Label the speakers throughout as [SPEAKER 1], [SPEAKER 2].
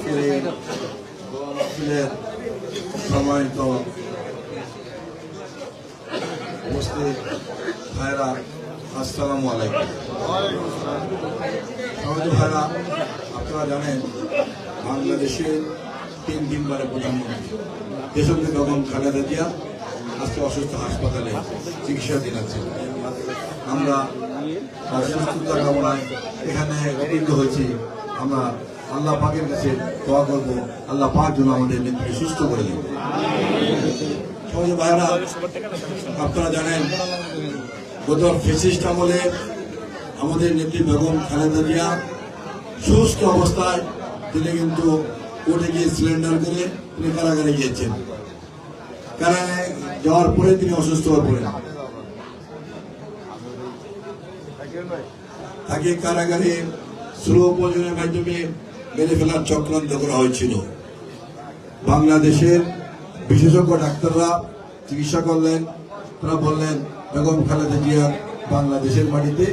[SPEAKER 1] আজকের এই মাহফিলের সম্মানিত উপস্থিত ভাইরা আলাইকুম। সমাজ ভাইরা, আপনারা জানেন বাংলাদেশের তিন তিনবারের প্রধানমন্ত্রী। দেশবন্ধু বেগম খালেদা জিয়া আজকে অসুস্থ হাসপাতালে চিকিৎসাধীন আছেন। আমরা তার সুস্থতা কামনায় এখানে উপনীত হয়েছি। আমরা আল্লাহ পাকের কাছে দোয়া করব। আল্লাহ পাক যেন আমাদের নেত্রী সুস্থ করে সমাজ ভাইরা আপনারা জানেন গত ফেসিস্ট আমলে আমাদের নেত্রী বেগম খালেদা জিয়া সুস্থ অবস্থায় তিনি কিন্তু কোর্টে গিয়ে সিলিন্ডার করে তিনি কারাগারে গিয়েছেন। কারাগারে যাওয়ার পরে তিনি অসুস্থ হয়ে পড়েন। তাকে কারাগারে স্লো পয়জনের মাধ্যমে মেরে ফেলার চক্রান্ত করা হয়েছিল। বাংলাদেশের বিশেষজ্ঞ ডাক্তাররা চিকিৎসা করলেন। তারা বললেন, বেগম খালেদা জিয়ার বাংলাদেশের মাটিতে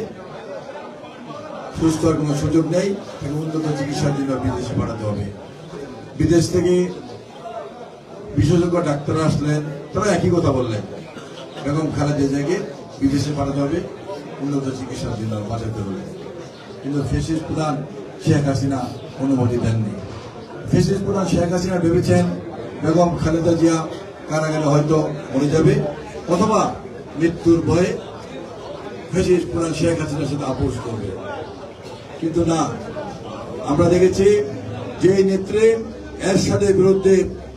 [SPEAKER 1] সুস্থ কোনো সুযোগ নেই, তাকে উন্নত চিকিৎসার জন্য বিদেশে পাঠাতে হবে। বিদেশ থেকে বিশেষজ্ঞ ডাক্তাররা আসলেন, তারা একই কথা বললেন। বেগম খালেদা জিয়াকে বিদেশে পাঠাতে হবে, উন্নত চিকিৎসার জন্য বাঁচাতে হবে। কিন্তু ফেসিস প্রধান শেখ হাসিনা অনুমতি দেননি। ফেসিস প্রধান শেখ হাসিনা ভেবেছেন বেগম খালেদা জিয়া কারাগারে হয়তো মরে যাবে, অথবা মৃত্যুর ভয়ে ফেসিস প্রধান শেখ হাসিনার সাথে আপোষ করবে। কিন্তু না, আমরা দেখেছি যে নেত্রী এরশাদের বিরুদ্ধে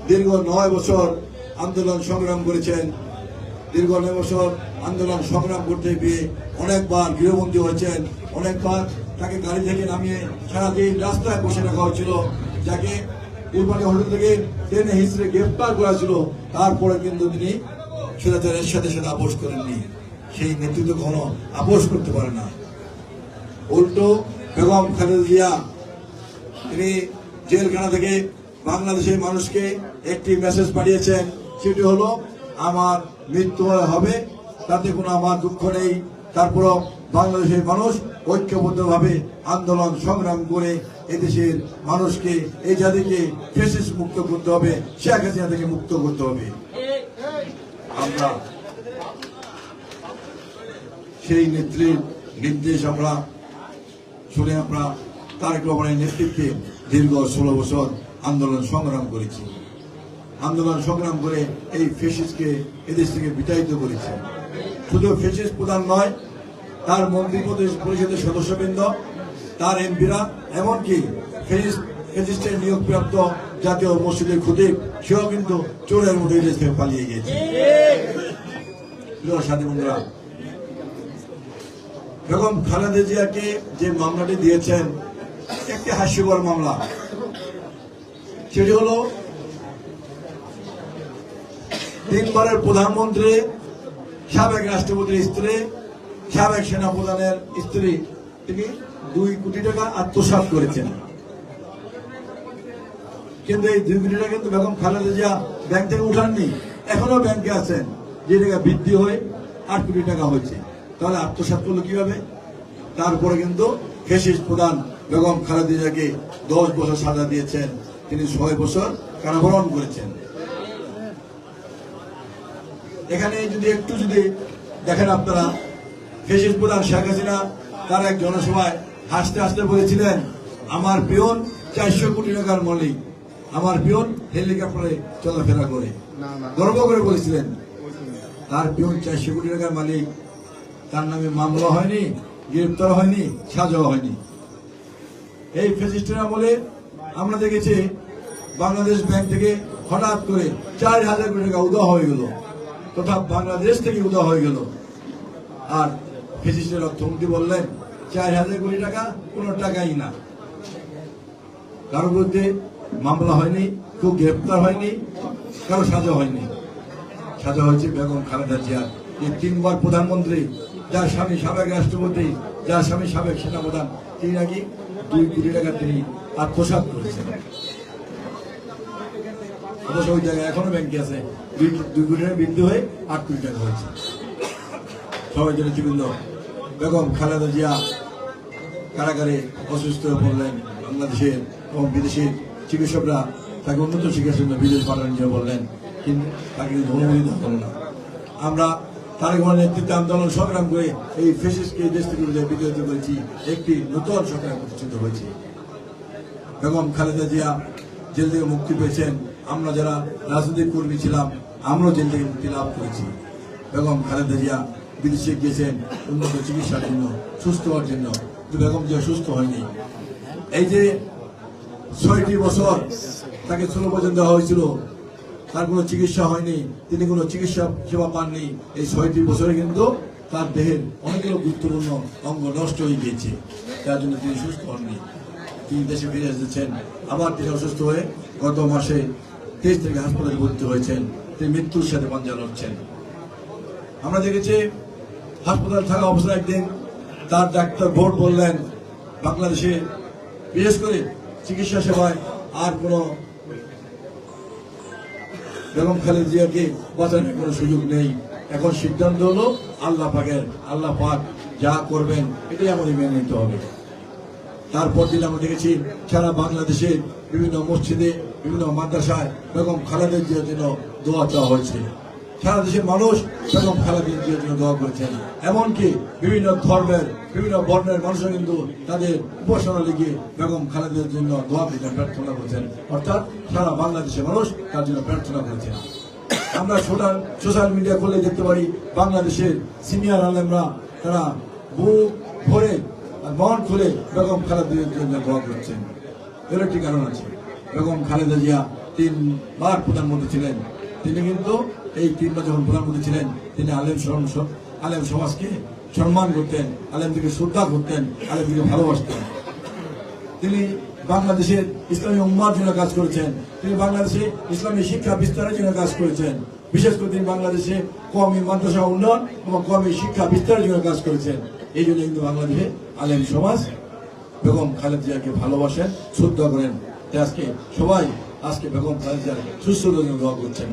[SPEAKER 1] দীর্ঘ নয় বছর আন্দোলন সংগ্রাম করেছেন। দীর্ঘ নয় বছর আন্দোলন সংগ্রাম করতে গিয়ে অনেকবার গৃহবন্দী হয়েছেন, অনেকবার তাকে গাড়ি থেকে নামিয়ে সারাদিন রাস্তায় বসে রাখা হয়েছিল, যাকে কুরবানি হোটেল থেকে ট্রেনে হিসেবে গ্রেফতার করা ছিল তারপরে কিন্তু তিনি স্বৈরাচারের সাথে সাথে আপোষ করেননি। সেই নেতৃত্ব কখনো আপোষ করতে পারে না। উল্টো বেগম খালেদা জিয়া, তিনি জেলখানা থেকে বাংলাদেশের মানুষকে একটি মেসেজ পাঠিয়েছেন, সেটি হলো, আমার মৃত্যু হবে, তাতে কোনো আমার দুঃখ নেই, তারপরও বাংলাদেশের মানুষ ঐক্যবদ্ধভাবে আন্দোলন সংগ্রাম করে এদেশের মানুষকে, এই জাতিকে ফেসিস মুক্ত করতে হবে, শেখ হাসিনা থেকে মুক্ত করতে হবে। আমরা সেই নেত্রীর নির্দেশ আমরা শুনে আমরা তারেক রহমানের নেতৃত্বে দীর্ঘ ষোলো বছর আন্দোলন সংগ্রাম করেছি। আন্দোলন সংগ্রাম করে এই ফেসিসকে এদেশ থেকে বিতাড়িত করেছে। শুধু ফেসিস প্রধান নয় তার মন্ত্রী পরিষদ- পরিষদের সদস্যবৃন্দ, তার এমপিরা, এমনকি নিয়োগপ্রাপ্ত জাতীয় মসজিদের খুদিব সেও কিন্তু চোরের মধ্যে এদেশ থেকে পালিয়ে গিয়েছে। সাথী বেগম খালেদা জিয়াকে যে মামলাটি দিয়েছেন, একটি হাস্যকর মামলা। সেটি হলো, তিনবারের প্রধানমন্ত্রী, সাবেক রাষ্ট্রপতির স্ত্রী সাবেক সেনাপ্রধানের স্ত্রী তিনি দুই কোটি টাকা আত্মসাৎ করেছেন। কিন্তু এই দুই কোটি টাকা কিন্তু বেগম খালেদা জিয়া ব্যাংক থেকে উঠাননি, এখনও ব্যাংকে আছেন। যে টাকা বৃদ্ধি হয়ে, আট কোটি টাকা হয়েছে। তাহলে আত্মসাৎ করল কীভাবে? তারপরে কিন্তু ফেসিস প্রধান বেগম খালেদা জিয়াকে দশ বছর সাজা দিয়েছেন। তিনি ছয় বছর কারাবরণ করেছেন। এখানে যদি একটু যদি দেখেন আপনারা ফেসিস প্রধান শেখ হাসিনা তার এক জনসভায় হাসতে হাসতে বলেছিলেন আমার পিয়ন চারশো কোটি টাকার মালিক। আমার পিয়ন হেলিকপ্টারে চলাফেরা করে। গর্ব করে বলেছিলেন তার পিয়ন চারশো কোটি টাকার মালিক। তার নামে মামলা হয়নি গ্রেপ্তার হয়নি সাজাও হয়নি। এই ফেসিস্টের আমলে আমরা দেখেছি বাংলাদেশ ব্যাংক থেকে হঠাৎ করে চার হাজার কোটি টাকা উদা হয়ে গেল তথা বাংলাদেশ থেকে উদা হয়ে গেল। আর ফেসিস্টের অর্থমন্ত্রী বললেন, চার হাজার কোটি টাকা, কোনো টাকাই না। কারোর বিরুদ্ধে মামলা হয়নি কেউ গ্রেপ্তার হয়নি, কারও সাজা হয়নি। সাজা হয়েছে বেগম খালেদা জিয়া এই তিনবার প্রধানমন্ত্রী, যার স্বামী সাবেক রাষ্ট্রপতি, যার স্বামী সাবেক সেনাপ্রধান, তিনি নাকি দুই কোটি টাকা তিনি আত্মসাৎ করেছেন। অবশ্য ওই জায়গায় এখনও ব্যাংকে আছে দুই কোটি টাকা বৃদ্ধি হয়ে আট কোটি টাকা হয়েছে। সবাই জেনেছি বৃন্দ বেগম খালেদা জিয়া কারাগারে অসুস্থ হয়ে পড়লেন। বাংলাদেশের এবং বিদেশের চিকিৎসকরা তাকে উন্নত চিকিৎসার জন্য বিদেশ পাঠানোর জন্য বললেন। কিন্তু তাকে কিন্তু অনুমতি দেওয়া না। আমরা তারেক রহমানের নেতৃত্বে আন্দোলন সংগ্রাম করে এই ফেসিসকে দেশ থেকে বিতাড়িত করেছি একটি নতুন সরকার প্রতিষ্ঠিত হয়েছে। বেগম খালেদা জিয়া জেল থেকে মুক্তি পেয়েছেন। আমরা যারা রাজনৈতিক কর্মী ছিলাম, আমরাও জেল থেকে মুক্তি লাভ করেছি। বেগম খালেদা জিয়া বিদেশে গিয়েছেন, উন্নত চিকিৎসার জন্য, সুস্থ হওয়ার জন্য। বেগম জিয়া সুস্থ হয়নি। এই যে ছয়টি বছর তাকে ষোলো পর্যন্ত দেওয়া হয়েছিল, তার কোনো চিকিৎসা হয়নি, তিনি কোনো চিকিৎসা সেবা পাননি। এই ছয়টি বছরে কিন্তু তার দেহের অনেকগুলো গুরুত্বপূর্ণ অঙ্গ নষ্ট হয়ে গিয়েছে। তার জন্য তিনি সুস্থ হননি। তিনি দেশে ফিরে এসেছেন, আবার তিনি অসুস্থ হয়ে গত মাসে তেইশ থেকে হাসপাতালে ভর্তি হয়েছেন। তিনি মৃত্যুর সাথে পাঞ্জা লড়ছেন। আমরা দেখেছি হাসপাতাল থাকা অবস্থায় একদিন তার ডাক্তার বোর্ড বললেন, বাংলাদেশে বিশেষ করে চিকিৎসা সেবায় আর কোনো বেগম খালেদ জিয়াকে বাঁচানোর কোনো সুযোগ নেই। এখন সিদ্ধান্ত হলো আল্লাহ পাকের, আল্লাহ পাক যা করবেন এটাই আমাদের মেনে নিতে হবে। তারপর দিন আমরা দেখেছি সারা বাংলাদেশে বিভিন্ন মসজিদে, বিভিন্ন মাদ্রাসায় বেগম খালেদা জিয়ার জন্য দোয়া চাওয়া হয়েছে। সারা দেশের মানুষ বেগম জিয়ার জন্য দোয়া করেছেন এমনকি বিভিন্ন ধর্মের, বিভিন্ন বর্ণের মানুষও কিন্তু তাদের উপাসনা লিখে বেগম খালেদের জন্য দোয়া দিতে প্রার্থনা করেছেন অর্থাৎ সারা বাংলাদেশের মানুষ তার জন্য প্রার্থনা করেছেন আমরা সোশ্যাল সোশ্যাল মিডিয়া খুলে দেখতে পারি, বাংলাদেশের সিনিয়র আলেমরা তারা বুক ভরে মন খুলে বেগম খালেদের জন্য দোয়া করছেন। এর একটি কারণ আছে। বেগম খালেদা জিয়া তিনবার প্রধানমন্ত্রী ছিলেন। তিনি কিন্তু এই তিনবার যখন প্রধানমন্ত্রী ছিলেন, তিনি আলেম আলেম সমাজকে সম্মান করতেন, আলেমদেরকে শ্রদ্ধা করতেন, আলেমদেরকে ভালোবাসতেন। তিনি বাংলাদেশের ইসলামী উম্মার জন্য কাজ করেছেন, তিনি বাংলাদেশে ইসলামী শিক্ষা বিস্তারের জন্য কাজ করেছেন। বিশেষ করে তিনি বাংলাদেশে কমি মাদ্রাসা উন্নয়ন এবং কমি শিক্ষা বিস্তারের জন্য কাজ করেছেন। এই জন্য কিন্তু বাংলাদেশে আলেম সমাজ বেগম খালেদ জিয়াকে ভালোবাসেন, শ্রদ্ধা করেন। আজকে সবাই আজকে বেগম খালেদ জিয়ার সুস্থতার জন্য দোয়া করছেন।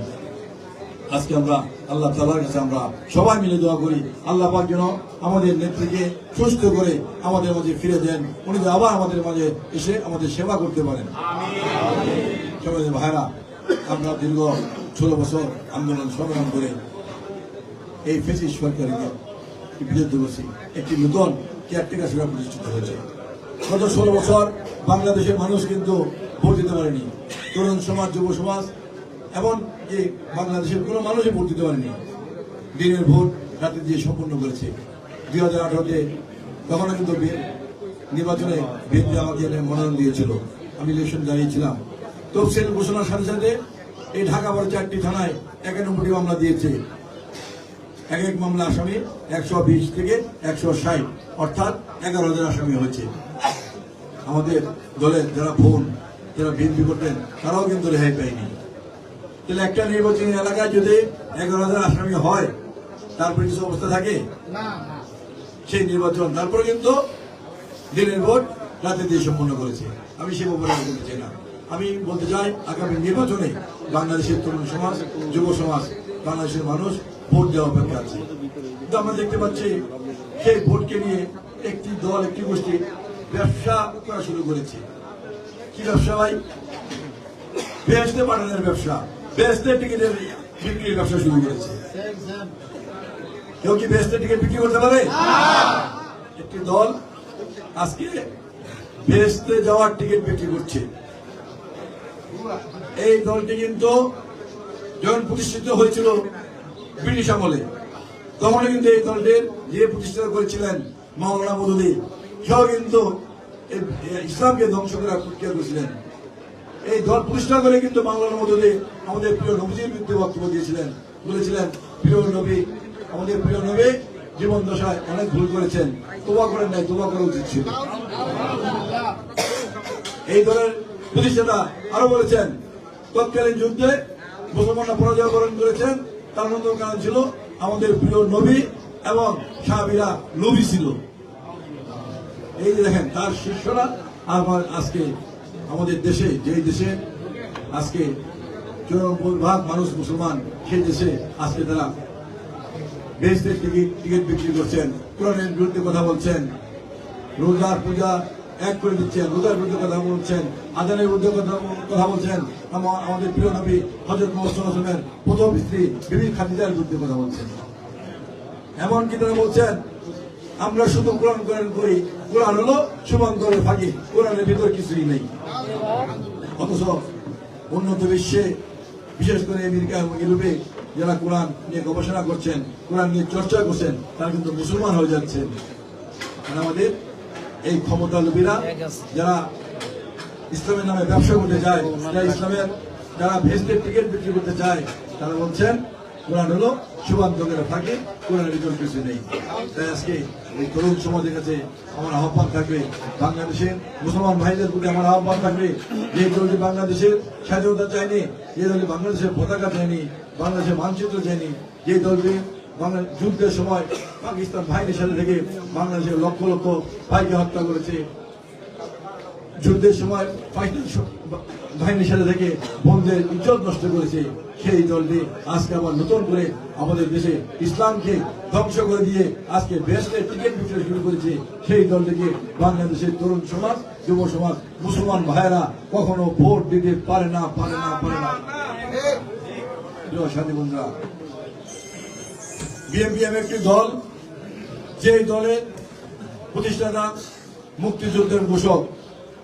[SPEAKER 1] আজকে আমরা আল্লাহ তালার কাছে আমরা সবাই মিলে দোয়া করি। আল্লাহ পাক যেন আমাদের নেত্রীকে সুস্থ করে আমাদের মাঝে ফিরে দেন। উনি আবার আমাদের মাঝে এসে আমাদের সেবা করতে পারেন। সবাই ভাইরা আমরা দীর্ঘ ষোলো বছর আন্দোলন সংগ্রাম করে এই ফেসিস সরকারকে বিরুদ্ধে বসে একটি নতুন কেয়ারটেকার সেবা প্রতিষ্ঠিত হয়েছে। গত ষোলো বছর বাংলাদেশের মানুষ কিন্তু ভোট দিতে পারেনি। তরুণ সমাজ যুব সমাজ এমন যে বাংলাদেশের কোনো মানুষই ভোট দিতে পারেনি। দিনের ভোট রাতে দিয়ে সম্পন্ন করেছে। দুই হাজার আঠারোতে তখনও কিন্তু নির্বাচনে বিএনপি আমাকে মনোনয়ন দিয়েছিল। আমি ইলেকশন দাঁড়িয়েছিলাম। তফসিল ঘোষণার সাথে সাথে এই ঢাকা বড় চারটি থানায় একানব্বইটি মামলা দিয়েছে। এক এক মামলা আসামি একশো বিশ থেকে একশো ষাট, অর্থাৎ এগারো হাজার আসামি হয়েছে। আমাদের দলের যারা ফোন যারা বিএনপি করতেন, তারাও কিন্তু রেহাই পায়নি। তাহলে একটা নির্বাচনী এলাকায় যদি এগারো হাজার আসামি হয় তারপরে কিছু অবস্থা থাকে? সেই নির্বাচন। তারপরে কিন্তু দিনের ভোট রাতে দিয়ে সম্পন্ন করেছে। আমি সে ব্যাপারে বলতে চাই না। আমি বলতে চাই আগামী নির্বাচনে বাংলাদেশের তরুণ সমাজ যুব সমাজ বাংলাদেশের মানুষ ভোট দেওয়া অপেক্ষা আছে। কিন্তু আমরা দেখতে পাচ্ছি সেই ভোটকে নিয়ে একটি দল একটি গোষ্ঠী ব্যবসা করা শুরু করেছে। কি ব্যবসা ভাই? বেহেস্তে পাঠানোর ব্যবসা। বেহেস্তে টিকিটের বিক্রির ব্যবসা শুরু করেছে। কেউ কি বেহেস্তে টিকিট বিক্রি করতে পারে? একটি দল আজকে বেহেস্তে যাওয়ার টিকিট বিক্রি করছে। এই দলটি কিন্তু যখন প্রতিষ্ঠিত হয়েছিল ব্রিটিশ আমলে তখন কিন্তু এই দলটির যে প্রতিষ্ঠা করেছিলেন মাওলানা মদুদি সেও কিন্তু ইসলামকে ধ্বংস করার প্রক্রিয়া করেছিলেন। এই দল প্রতিষ্ঠা করে কিন্তু বাংলার মধ্যে আমাদের প্রিয় নবীজির বিরুদ্ধে বক্তব্য দিয়েছিলেন, বলেছিলেন, প্রিয় নবী, আমাদের প্রিয় নবী জীবন দশায় অনেক ভুল করেছেন তোবা করেন নাই তোবা করা উচিত ছিল। এই দলের প্রতিষ্ঠাতা আরও বলেছেন, তৎকালীন যুদ্ধে মুসলমানরা পরাজয় বরণ করেছেন, তার মধ্যে কারণ ছিল আমাদের প্রিয় নবী এবং সাহাবিরা নবী ছিল। এই যে দেখেন, তার শিষ্যরা আমার আজকে আমাদের দেশে, যেই দেশে আজকে চৌরানব্বই ভাগ মানুষ মুসলমান, সেই দেশে আজকে তারা বেশদের টিকিট টিকিট বিক্রি করছেন, কোরআনের বিরুদ্ধে কথা বলছেন, রোজার পূজা এক করে দিচ্ছেন, রোজার বিরুদ্ধে কথা বলছেন, আদানের বিরুদ্ধে কথা বলছেন, আমা- আমাদের প্রিয় নবী হজরত মোহাম্মদ হোসেনের প্রথম স্ত্রী বিবি খাদিজার বিরুদ্ধে কথা বলছেন। এমনকি তারা বলছেন, আমরা শুধু কোরআন কোরআন করি কোরআন হলো শুভঙ্করের ফাঁকি কোরআনের ভিতর কিছুই নেই। অথচ উন্নত বিশ্বে, বিশেষ করে আমেরিকা এবং ইউরোপে যারা কোরআন নিয়ে গবেষণা করছেন, কোরআন নিয়ে চর্চা করছেন, তারা কিন্তু মুসলমান হয়ে যাচ্ছেন আর আমাদের এই ক্ষমতা লোভীরা যারা ইসলামের নামে ব্যবসা করতে যায়, যারা ইসলামের যারা ভেস্টের টিকিট বিক্রি করতে চায় তারা বলছেন, কোরআন হলো শুভান্তকের ফাঁকে কোরআনের ভিতর কিছু নেই। তাই আজকে এই তরুণ সমাজের কাছে আমার আহ্বান থাকবে, বাংলাদেশের মুসলমান ভাইদের প্রতি আমার আহ্বান থাকবে, যে দলটি বাংলাদেশের স্বাধীনতা চায়নি, যে দলটি বাংলাদেশের পতাকা চায়নি, বাংলাদেশের মানচিত্র চায়নি, যে দলটি বাংলা যুদ্ধের সময় পাকিস্তান বাহিনীর সাথে থেকে বাংলাদেশের লক্ষ লক্ষ ভাইকে হত্যা করেছে। যুদ্ধের সময় পাকিস্তান বাহিনীর সাথে থেকে বন্ধের ইজ্জত নষ্ট করেছে। সেই দলটি আজকে আবার নতুন করে আমাদের দেশে ইসলামকে ধ্বংস করে দিয়ে আজকে বেস্টের টিকিট বিক্রি শুরু করেছে। সেই দলটিকে বাংলাদেশের তরুণ সমাজ, যুব সমাজ, মুসলমান ভাইয়েরা কখনো ভোট দিতে পারে না পারে না পারে না। একটি দল যে দলের প্রতিষ্ঠাতা মুক্তিযুদ্ধের ঘোষক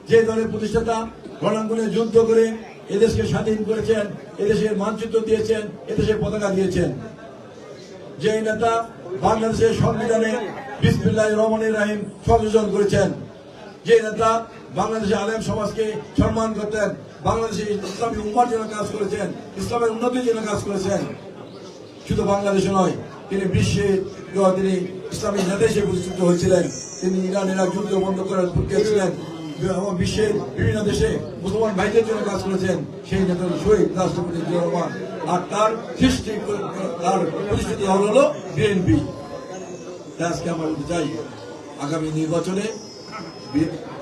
[SPEAKER 1] যে দলের প্রতিষ্ঠাতা রণাঙ্গনে যুদ্ধ করে এদেশকে স্বাধীন করেছেন, এদেশের মানচিত্র দিয়েছেন, এদেশের পতাকা দিয়েছেন। যে নেতা বাংলাদেশের সংবিধানে বিসমিল্লাহ রহমান রাহিম সংযোজন করেছেন যে নেতা বাংলাদেশের আলেম সমাজকে সম্মান করতেন, বাংলাদেশে ইসলামী উম্মার জন্য কাজ করেছেন, ইসলামের উন্নতির জন্য কাজ করেছেন। শুধু বাংলাদেশে নয়, তিনি বিশ্বে তিনি ইসলামী নেতা হিসেবে প্রতিষ্ঠিত হয়েছিলেন, তিনি ইরান, ইরাক যুদ্ধ বন্ধ করার প্রক্রিয়া ছিলেন। বিশ্বের বিভিন্ন দেশে মুসলমান ভাইদের জন্য কাজ করেছেন সেই নেতা শহীদ রাষ্ট্রপতি রহমান। আর তার সৃষ্টি তার প্রতিষ্ঠিত দল হল বিএনপি। আজকে আমরা বলতে চাই, আগামী নির্বাচনে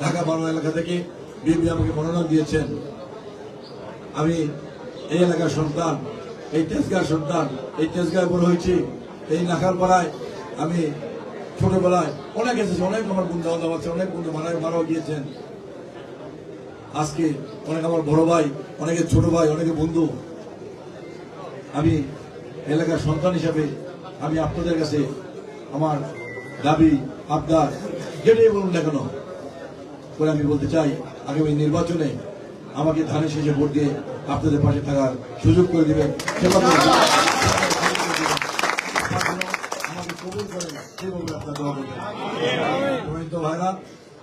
[SPEAKER 1] ঢাকা বারো এলাকা থেকে বিএনপি আমাকে মনোনয়ন দিয়েছেন। আমি এই এলাকার সন্তান, এই তেজগাঁর সন্তান, এই তেজগাঁয় বড় হয়েছি। এই নাখার পাড়ায় আমি ছোটবেলায় অনেক এসেছে, অনেক আমার বন্ধু বান্ধব আছে, অনেক বন্ধু মারা মারাও গিয়েছেন। আজকে অনেক আমার বড় ভাই অনেকে ছোট ভাই অনেকে বন্ধু। আমি এলাকার সন্তান হিসাবে আমি আপনাদের কাছে আমার দাবি, আবদার, যেটাই বলুন না কেন, করে আমি বলতে চাই, আগামী নির্বাচনে আমাকে ধানের শেষে ভোট দিয়ে আপনাদের পাশে থাকার সুযোগ করে দিবেন।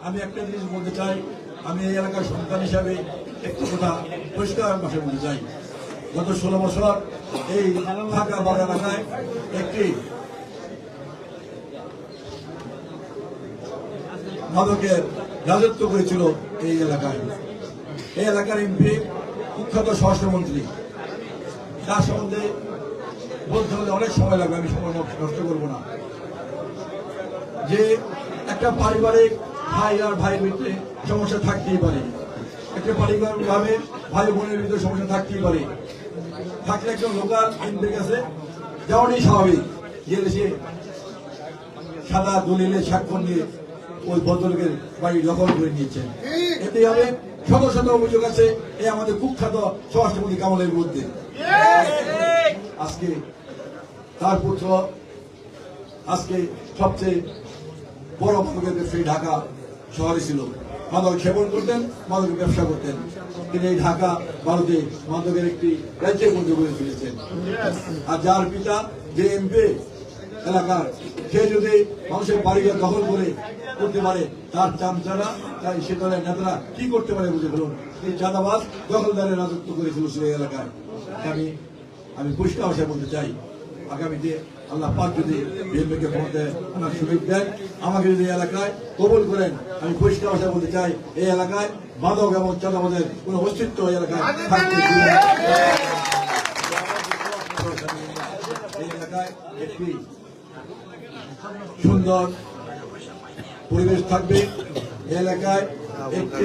[SPEAKER 1] আমি একটা জিনিস বলতে চাই, আমি এই এলাকার সন্তান হিসাবে একটু কথা পরিষ্কার ভাষায় বলতে চাই। গত ষোলো বছর এই ঢাকা বারো এলাকায় একটি মাদকের রাজত্ব করেছিল এই এলাকায়। এই এলাকার এমপি কুখ্যাত স্বরাষ্ট্রমন্ত্রী। তার সম্বন্ধে বলতে হলে অনেক সময় লাগবে, আমি সময় নষ্ট করব না। যে একটা পারিবারিক ভাই আর ভাইয়ের ভিতরে সমস্যা থাকতেই পারে। একটা পারিবারিক ভাবে ভাই বোনের ভিতরে সমস্যা থাকতেই পারে। থাকলে একজন লোকাল এমপির কাছে যাওয়াটাই স্বাভাবিক। গেলে সে সাদা দলিলে স্বাক্ষর নিয়ে ওই ভদ্রলোকের বাড়ি দখল করে নিয়েছেন। এতে হবে শত শত অভিযোগ আছে এই আমাদের কুখ্যাত স্বরাষ্ট্রমন্ত্রী কামালের বিরুদ্ধে। আজকে তার পুত্র আজকে সবচেয়ে বড় মাদকের ব্যবসায়ী ঢাকা শহরে ছিল। মাদক সেবন করতেন, মাদকের ব্যবসা করতেন। তিনি এই ঢাকা ভারতে মাদকের একটি রাজ্যের মধ্যে গড়ে তুলেছেন। আর যার পিতা যে এমপি এলাকার, সে যদি মানুষের বাড়িকে দখল করে করতে পারে, তার চামচারা তাই সে দলের নেতারা কি করতে পারে বুঝে ফেলুন এই চাঁদাবাজ দখলদারের রাজত্ব করেছিল সেই এলাকায়। আমি আমি পরিষ্কার ভাষায় বলতে চাই আগামীতে আল্লাহ পাক যদি বিএনপিকে ক্ষমতায় আমার সুযোগ দেন। আমাকে যদি এলাকায় কবুল করেন, আমি পরিষ্কার ভাষায় বলতে চাই, এই এলাকায় মাদক এবং চাঁদাবাজের কোন অস্তিত্ব এই এলাকায় সুন্দর পরিবেশ থাকবে। এলাকায় একটি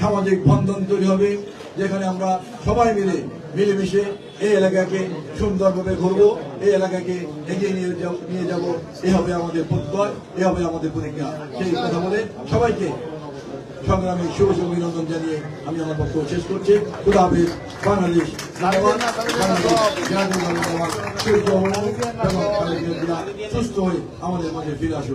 [SPEAKER 1] সামাজিক বন্ধন তৈরি হবে যেখানে আমরা সবাই মিলে মিলেমিশে এই এলাকাকে সুন্দরভাবে ঘুরবো এই এলাকাকে এগিয়ে নিয়ে যাব- নিয়ে যাব। এ হবে আমাদের প্রত্যয় এ হবে আমাদের প্রতিজ্ঞা। সেই কথা বলে সবাইকে সংগ্রামে শুভ অভিনন্দন জানিয়ে আমি আমার বক্তব্য শেষ করছি। খুদা হাফিজ বাংলাদেশ সুস্থ হয়ে আমাদের মাঝে ফিরে আসুন।